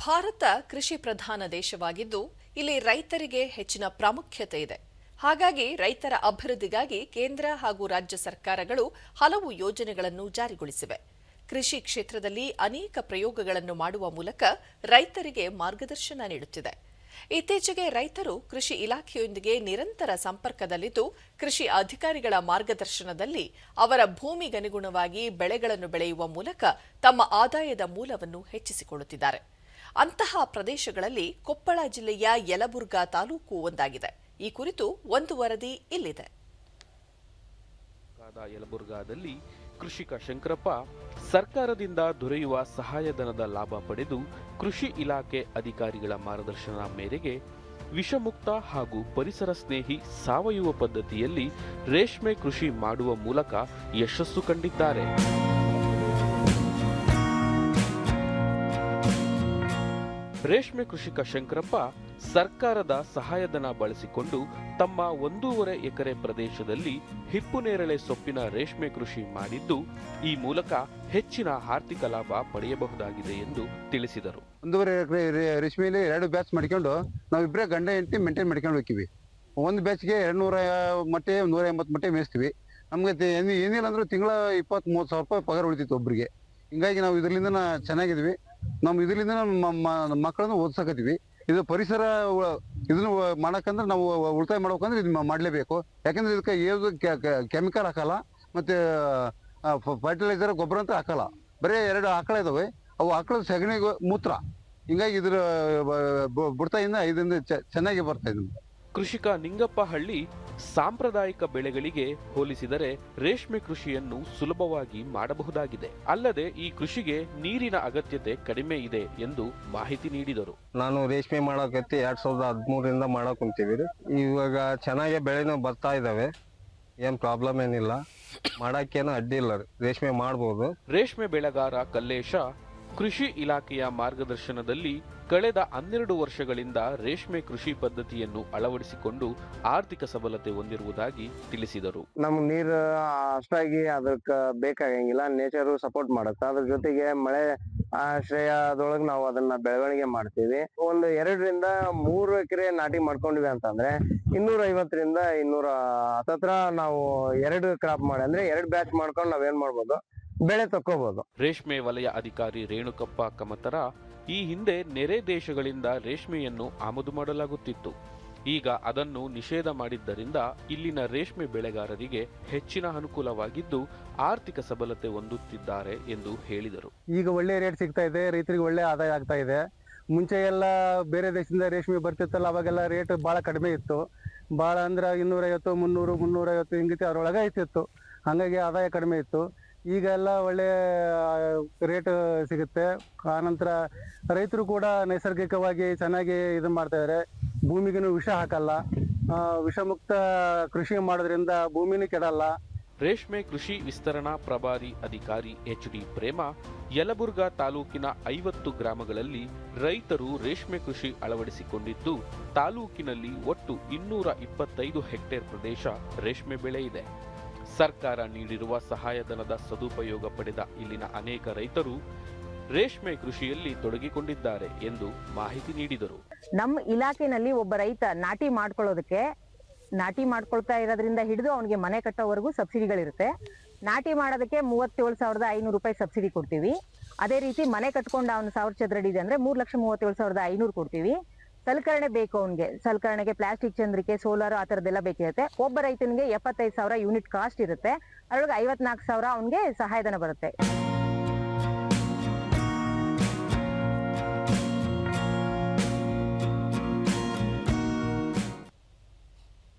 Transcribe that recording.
ಭಾರತ ಕೃಷಿ ಪ್ರಧಾನ ದೇಶವಾಗಿದ್ದು, ಇಲ್ಲಿ ರೈತರಿಗೆ ಹೆಚ್ಚಿನ ಪ್ರಾಮುಖ್ಯತೆ ಇದೆ. ಹಾಗಾಗಿ ರೈತರ ಅಭಿವೃದ್ಧಿಗಾಗಿ ಕೇಂದ್ರ ಹಾಗೂ ರಾಜ್ಯ ಸರ್ಕಾರಗಳು ಹಲವು ಯೋಜನೆಗಳನ್ನು ಜಾರಿಗೊಳಿಸಿವೆ. ಕೃಷಿ ಕ್ಷೇತ್ರದಲ್ಲಿ ಅನೇಕ ಪ್ರಯೋಗಗಳನ್ನು ಮಾಡುವ ಮೂಲಕ ರೈತರಿಗೆ ಮಾರ್ಗದರ್ಶನ ನೀಡುತ್ತಿದೆ. ಇತ್ತೀಚೆಗೆ ರೈತರು ಕೃಷಿ ಇಲಾಖೆಯೊಂದಿಗೆ ನಿರಂತರ ಸಂಪರ್ಕದಲ್ಲಿದ್ದು, ಕೃಷಿ ಅಧಿಕಾರಿಗಳ ಮಾರ್ಗದರ್ಶನದಲ್ಲಿ ಅವರ ಭೂಮಿಗನುಗುಣವಾಗಿ ಬೆಳೆಗಳನ್ನು ಬೆಳೆಯುವ ಮೂಲಕ ತಮ್ಮ ಆದಾಯದ ಮೂಲವನ್ನು ಹೆಚ್ಚಿಸಿಕೊಳ್ಳುತ್ತಿದ್ದಾರೆ. ಅಂತಹ ಪ್ರದೇಶಗಳಲ್ಲಿ ಕೊಪ್ಪಳ ಜಿಲ್ಲೆಯ ಯಲಬುರ್ಗಾ ತಾಲೂಕು ಒಂದಾಗಿದೆ. ಈ ಕುರಿತು ಒಂದು ವರದಿ ಇಲ್ಲಿದೆ. ಯಲಬುರ್ಗಾದಲ್ಲಿ ಕೃಷಿಕ ಶಂಕರಪ್ಪ ಸರ್ಕಾರದಿಂದ ದೊರೆಯುವ ಸಹಾಯಧನದ ಲಾಭ ಪಡೆದು ಕೃಷಿ ಇಲಾಖೆ ಅಧಿಕಾರಿಗಳ ಮಾರ್ಗದರ್ಶನ ಮೇರೆಗೆ ವಿಷಮುಕ್ತ ಹಾಗೂ ಪರಿಸರ ಸ್ನೇಹಿ ಸಾವಯವ ಪದ್ಧತಿಯಲ್ಲಿ ರೇಷ್ಮೆ ಕೃಷಿ ಮಾಡುವ ಮೂಲಕ ಯಶಸ್ಸು ಕಂಡಿದ್ದಾರೆ. ರೇಷ್ಮೆ ಕೃಷಿಕ ಶಂಕರಪ್ಪ ಸರ್ಕಾರದ ಸಹಾಯಧನ ಬಳಸಿಕೊಂಡು ತಮ್ಮ ಒಂದೂವರೆ ಎಕರೆ ಪ್ರದೇಶದಲ್ಲಿ ಹಿಪ್ಪುನೇರಳೆ ಸೊಪ್ಪಿನ ರೇಷ್ಮೆ ಕೃಷಿ ಮಾಡಿದ್ದು, ಈ ಮೂಲಕ ಹೆಚ್ಚಿನ ಆರ್ಥಿಕ ಲಾಭ ಪಡೆಯಬಹುದಾಗಿದೆ ಎಂದು ತಿಳಿಸಿದರು. ಒಂದೂವರೆ ಎಕರೆ ರೇಷ್ಮೆಯಲ್ಲಿ ಎರಡು ಬ್ಯಾಚ್ ಮಾಡ್ಕೊಂಡು ನಾವಿಬ್ಬರೇ ಗಂಡ ಹೆಂಡತಿ ಮೇಂಟೈನ್ ಮಾಡ್ಕೊಂಡು ಹೋಗ್ತೀವಿ. ಒಂದು ಬ್ಯಾಚ್ಗೆ ಎರಡು ನೂರ ಮೊಟ್ಟೆ, ನೂರ ಎಂಬತ್ತು ಮೊಟ್ಟೆ ಮೇಯಿಸ್ತೀವಿ. ನಮಗೆ ಏನಿಲ್ಲ ಅಂದ್ರೆ ತಿಂಗಳ ಇಪ್ಪತ್ತ್ ಮೂವತ್ತು ಸಾವಿರ ರೂಪಾಯಿ ಪಗಾರ ಉಳಿತಿತ್ತು ಒಬ್ಬರಿಗೆ ಹಿಂಗಾಗಿ ನಾವು ಇದರಿಂದ ಚೆನ್ನಾಗಿದ್ವಿ ನಮ್ಮ ಇದರಿಂದ ನಮ್ಮ ಮಕ್ಕಳನ್ನು ಓದ್ಸಕತ್ತೀವಿ. ಇದು ಪರಿಸರ ಇದನ್ನು ಮಾಡಕ್ಕಂದ್ರೆ ನಾವು ಉಳಿತಾಯ ಮಾಡ್ಬೇಕಂದ್ರೆ ಇದು ಮಾಡಲೇಬೇಕು. ಯಾಕಂದ್ರೆ ಇದಕ್ಕೆ ಏನು ಕೆಮಿಕಲ್ ಹಾಕಲ್ಲ, ಮತ್ತೆ ಫರ್ಟಿಲೈಸರ್, ಗೊಬ್ಬರ ಅಂತ ಹಾಕಲ್ಲ. ಬರೀ ಎರಡು ಆಕಳ ಇದಾವೆ. ಅವು ಆಕಳ ಸಗಣಿ ಮೂತ್ರ. ಹಿಂಗಾಗಿ ಇದ್ರ ಬುಡ್ತಾಯಿಂದ ಇದರಿಂದ ಚೆನ್ನಾಗಿ ಬರ್ತಾ ಕೃಷಿಕ ನಿಂಗಪ್ಪ ಹಳ್ಳಿ ಸಾಂಪ್ರದಾಯಿಕ ಬೆಳೆಗಳಿಗೆ ಹೋಲಿಸಿದರೆ ರೇಷ್ಮೆ ಕೃಷಿಯನ್ನು ಸುಲಭವಾಗಿ ಮಾಡಬಹುದಾಗಿದೆ. ಅಲ್ಲದೆ ಈ ಕೃಷಿಗೆ ನೀರಿನ ಅಗತ್ಯತೆ ಕಡಿಮೆ ಇದೆ ಎಂದು ಮಾಹಿತಿ ನೀಡಿದರು. ನಾನು ರೇಷ್ಮೆ ಮಾಡಕತ್ತಿ ಎರಡ್ ಸಾವಿರದ ಹದಿಮೂರರಿಂದ ಮಾಡಕ್ ಕುಂತೀವಿ ಇವಾಗ ಚೆನ್ನಾಗಿ ಬೆಳೆನೂ ಬರ್ತಾ ಇದಾವೆ. ಏನ್ ಪ್ರಾಬ್ಲಮ್ ಏನಿಲ್ಲ. ಮಾಡಕ್ಕೇನು ಅಡ್ಡಿ ಇಲ್ಲ. ರೇಷ್ಮೆ ಮಾಡಬಹುದು ರೇಷ್ಮೆ ಬೆಳೆಗಾರ ಕಲ್ಲೇಶ ಕೃಷಿ ಇಲಾಖೆಯ ಮಾರ್ಗದರ್ಶನದಲ್ಲಿ ಕಳೆದ ಹನ್ನೆರಡು ವರ್ಷಗಳಿಂದ ರೇಷ್ಮೆ ಕೃಷಿ ಪದ್ಧತಿಯನ್ನು ಅಳವಡಿಸಿಕೊಂಡು ಆರ್ಥಿಕ ಸಬಲತೆ ಹೊಂದಿರುವುದಾಗಿ ತಿಳಿಸಿದರು. ನಮ್ಗೆ ನೀರು ಅಷ್ಟಾಗಿ ಅದಕ್ಕೆ ಬೇಕಾಗಂಗಿಲ್ಲ ನೇಚರು ಸಪೋರ್ಟ್ ಮಾಡುತ್ತೆ. ಅದ್ರ ಜೊತೆಗೆ ಮಳೆ ಆಶ್ರಯದೊಳಗೆ ನಾವು ಅದನ್ನ ಬೆಳವಣಿಗೆ ಮಾಡ್ತೀವಿ. ಒಂದು ಎರಡರಿಂದ ಮೂರು ಎಕರೆ ನಾಟಿ ಮಾಡ್ಕೊಂಡ್ವಿ ಅಂತಂದ್ರೆ ಇನ್ನೂರ ಐವತ್ತರಿಂದ ಇನ್ನೂರ ಹತ್ತತ್ರ ನಾವು ಎರಡು ಕ್ರಾಪ್ ಮಾಡಿ, ಅಂದ್ರೆ ಎರಡು ಬ್ಯಾಚ್ ಮಾಡ್ಕೊಂಡು ನಾವೇನ್ ಮಾಡ್ಬೋದು ಬೆಳೆ ತಕ್ಕೋಬಹುದು ರೇಷ್ಮೆ ವಲಯ ಅಧಿಕಾರಿ ರೇಣುಕಪ್ಪ ಕಮತರ ಈ ಹಿಂದೆ ನೆರೆ ದೇಶಗಳಿಂದ ರೇಷ್ಮೆಯನ್ನು ಆಮದು ಮಾಡಲಾಗುತ್ತಿತ್ತು. ಈಗ ಅದನ್ನು ನಿಷೇಧ ಮಾಡಿದ್ದರಿಂದ ಇಲ್ಲಿನ ರೇಷ್ಮೆ ಬೆಳೆಗಾರರಿಗೆ ಹೆಚ್ಚಿನ ಅನುಕೂಲವಾಗಿದ್ದು ಆರ್ಥಿಕ ಸಬಲತೆ ಹೊಂದುತ್ತಿದ್ದಾರೆ ಎಂದು ಹೇಳಿದರು. ಈಗ ಒಳ್ಳೆ ರೇಟ್ ಸಿಗ್ತಾ ಇದೆ ರೈತರಿಗೆ ಒಳ್ಳೆ ಆದಾಯ ಆಗ್ತಾ ಇದೆ. ಮುಂಚೆ ಎಲ್ಲ ಬೇರೆ ದೇಶದಿಂದ ರೇಷ್ಮೆ ಬರ್ತಿತ್ತಲ್ಲ ಅವಾಗೆಲ್ಲ ರೇಟ್ ಭಾಳ ಕಡಿಮೆ ಇತ್ತು. ಭಾಳ ಅಂದ್ರೆ ಇನ್ನೂರೈವತ್ತು ಮುನ್ನೂರು ಮುನ್ನೂರೈವತ್ತು ಹಿಂಗಿತ್ತು ಅದರೊಳಗೆ ಐತಿತ್ತು ಹಾಗಾಗಿ ಆದಾಯ ಕಡಿಮೆ ಇತ್ತು. ಈಗ ಎಲ್ಲ ಒಳ್ಳೆ ರೇಟ್ ಸಿಗುತ್ತೆ. ಆನಂತರ ರೈತರು ಕೂಡ ನೈಸರ್ಗಿಕವಾಗಿ ಚೆನ್ನಾಗಿ ಇದು ಮಾಡ್ತಾ ಇದ್ದಾರೆ ಭೂಮಿಗೂ ವಿಷ ಹಾಕಲ್ಲ. ವಿಷಮುಕ್ತ ಕೃಷಿ ಮಾಡೋದ್ರಿಂದ ಭೂಮಿನೂ ಕೆಡಲ್ಲ. ರೇಷ್ಮೆ ಕೃಷಿ ವಿಸ್ತರಣಾ ಪ್ರಭಾರಿ ಅಧಿಕಾರಿ ಎಚ್ ಡಿ ಪ್ರೇಮ, ಯಲಬುರ್ಗಾ ತಾಲೂಕಿನ ಐವತ್ತು ಗ್ರಾಮಗಳಲ್ಲಿ ರೈತರು ರೇಷ್ಮೆ ಕೃಷಿ ಅಳವಡಿಸಿಕೊಂಡಿದ್ದು, ತಾಲೂಕಿನಲ್ಲಿ ಒಟ್ಟು ಇನ್ನೂರ ಇಪ್ಪತ್ತೈದು ಹೆಕ್ಟೇರ್ ಪ್ರದೇಶ ರೇಷ್ಮೆ ಬೆಳೆ ಇದೆ. ಸರ್ಕಾರ ನೀಡಿರುವ ಸಹಾಯಧನದ ಸದುಪಯೋಗ ಪಡೆದ ಇಲ್ಲಿನ ಅನೇಕ ರೈತರು ರೇಷ್ಮೆ ಕೃಷಿಯಲ್ಲಿ ತೊಡಗಿಕೊಂಡಿದ್ದಾರೆ ಎಂದು ಮಾಹಿತಿ ನೀಡಿದರು. ನಮ್ಮ ಇಲಾಖೆನಲ್ಲಿ ಒಬ್ಬ ರೈತ ನಾಟಿ ಮಾಡ್ಕೊಳ್ಳೋದಕ್ಕೆ, ನಾಟಿ ಮಾಡ್ಕೊಳ್ತಾ ಇರೋದ್ರಿಂದ ಹಿಡಿದು ಅವನಿಗೆ ಮನೆ ಕಟ್ಟೋವರೆಗೂ ಸಬ್ಸಿಡಿಗಳಿರುತ್ತೆ. ನಾಟಿ ಮಾಡೋದಕ್ಕೆ ಮೂವತ್ತೇಳು ಸಾವಿರದ ಐನೂರು ರೂಪಾಯಿ ಸಬ್ಸಿಡಿ ಕೊಡ್ತೀವಿ. ಅದೇ ರೀತಿ ಮನೆ ಕಟ್ಕೊಂಡು ಅವನು ಸಾವಿರ ಚದರಡಿ ಇದೆ ಅಂದ್ರೆ ಮೂರು ಲಕ್ಷ ಮೂವತ್ತೇಳು ಸಾವಿರದ ಐನೂರು ಕೊಡ್ತೀವಿ. ಸಲಕರಣೆ ಬೇಕು ಅವನಿಗೆ. ಸಲಕರಣೆಗೆ ಪ್ಲಾಸ್ಟಿಕ್ ಚಂದ್ರಿಕೆ, ಸೋಲಾರ್ ಆ ಥರದ್ದೆಲ್ಲ ಬೇಕಿರುತ್ತೆ. ಒಬ್ಬ ರೈತನಿಗೆ ಎಪ್ಪತ್ತೈದು ಸಾವಿರ ಯೂನಿಟ್ ಕಾಸ್ಟ್ ಇರುತ್ತೆ. ಅದರೊಳಗೆ ಐವತ್ನಾಲ್ಕು ಸಾವಿರ ಅವನಿಗೆ ಸಹಾಯಧನ ಬರುತ್ತೆ.